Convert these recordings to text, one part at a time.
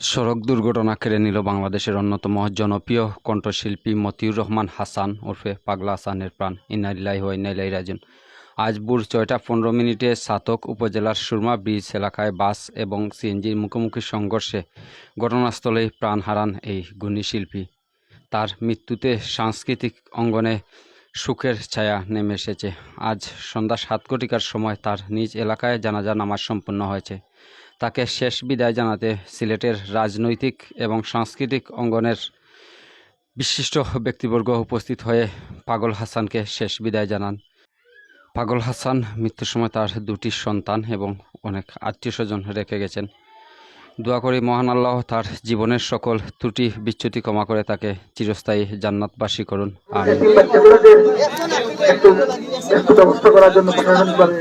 সড়ক দুর্ঘটনা কেড়ে নিল বাংলাদেশের অন্যতম জনপ্রিয় কণ্ঠশিল্পী মতিউর রহমান হাসান ওরফে পাগলা হাসানের প্রাণ। ইনাইলাই হয় ইনাইলাই রাজন আজ ভোর ছয়টা পনেরো মিনিটে সাতক উপজেলার সুরমা ব্রিজ এলাকায় বাস এবং সিএনজির মুখোমুখি সংঘর্ষে ঘটনাস্থলেই প্রাণ হারান এই গুণী শিল্পী। তার মৃত্যুতে সাংস্কৃতিক অঙ্গনে সুখের ছায়া নেমে এসেছে। আজ সন্ধ্যা সাত কোটিকার সময় তার নিজ এলাকায় জানাজা নামাজ সম্পন্ন হয়েছে। তাকে শেষ বিদায় জানাতে সিলেটের রাজনৈতিক এবং সাংস্কৃতিক অঙ্গনের বিশিষ্ট ব্যক্তিবর্গ উপস্থিত হয়ে পাগল হাসানকে শেষ বিদায় জানান। পাগল হাসান মৃত্যুর সময় তার দুটি সন্তান এবং অনেক আত্মীয় স্বজন রেখে গেছেন। দোয়া করি মহান আল্লাহ তার জীবনের সকল ত্রুটি বিচ্যুতি ক্ষমা করে তাকে চিরস্থায়ী জান্নাতবাসী করুন। আমিন। এতিম বাচ্চাগুলোদের একটু একটু ব্যবস্থা করার জন্য প্রশাসনিকভাবে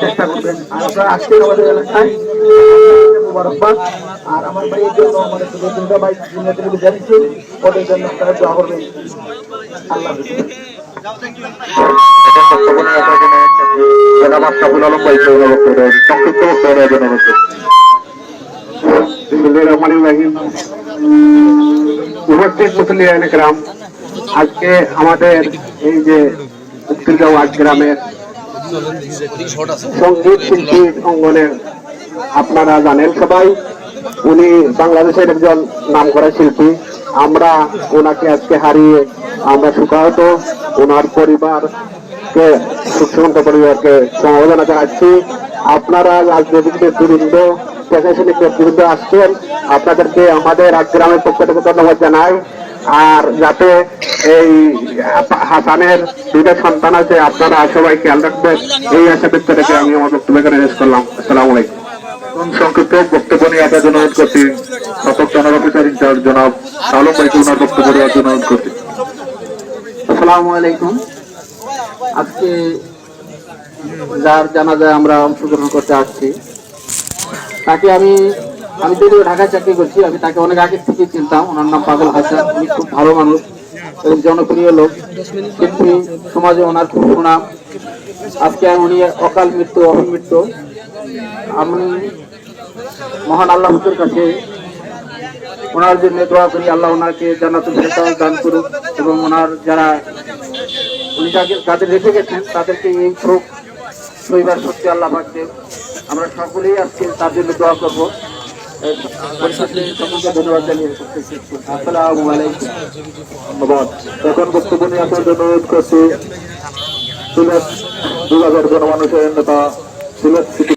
চেষ্টা করবেন। আর আপনারা আজকে আমাদের এলাকায় মুবারকবাদ। আর আমার ভাইয়ের জন্য আমাদের দুর্গা ভাই দুনিয়া থেকে ওদের জন্য আপনারা দোয়া করবেন। আল্লাহ হাফেজ। জনাব আশরাফুল আলম করে সংক্ষিপ্ত বক্তব্য সংগীত শিল্পীর অঙ্গনের আপনারা জানেন সবাই, উনি বাংলাদেশের একজন নামকরা শিল্পী। আমরা ওনাকে আজকে হারিয়ে আমরা সুখাহত, ওনার পরিবারকে সুখসন্ত পরিবারকে সমবেদনা জানাচ্ছি। আপনারা রাজনৈতিক নেতৃবৃন্দ প্রশাসনিক নেতৃবৃন্দ আসছেন। আপনাদেরকে আমাদের গ্রামের পক্ষ থেকে ধন্যবাদ জানাই। আর যাতে এই হাসানের দুইটা সন্তান আছে আপনারা সবাই খেয়াল রাখবেন। এই আশা ব্যক্ত রেখে আমি আমার বক্তব্য এখানে শেষ করলাম। আসসালামু আলাইকুম। সংক্ষিপ্ত বক্তব্য নিয়ে আপনার জন্য অনুরোধ করছি শতক জনাব অফিসার ইনচার্জ জনাব আলম ভাইকে ওনার বক্তব্য দেওয়ার জন্য অনুরোধ করছি। আসসালামু আলাইকুম। আজকে যার জানাজায় আমরা অংশগ্রহণ করতে আসছি তাকে আমি আমি যদিও ঢাকায় চাকরি করছি, আমি তাকে অনেক আগে থেকে চিনতাম। ওনার নাম পাগল হাসান, উনি খুব ভালো মানুষ জনপ্রিয় লোক। শিল্পী সমাজে ওনার খুব সুনাম। আজকে উনি অকাল মৃত্যু, অহন মৃত্যু। আমি মহান আল্লাহর কাছে ওনার জন্য দোয়া করি, আল্লাহ ওনাকে জান্নাতুল ফেরদাউস দান করুক এবং ওনার যারা, উনি যাদের রেখে গেছেন, তাদেরকে এই শোক সইবার সত্যি আল্লাহ পাক আমরা সকলেই আজকে তার জন্য দোয়া করব। ধন্যবাদ জানিয়ে এখন বক্তব্য নিয়ে আপনার জন্য অনুরোধ করছি, সিলেট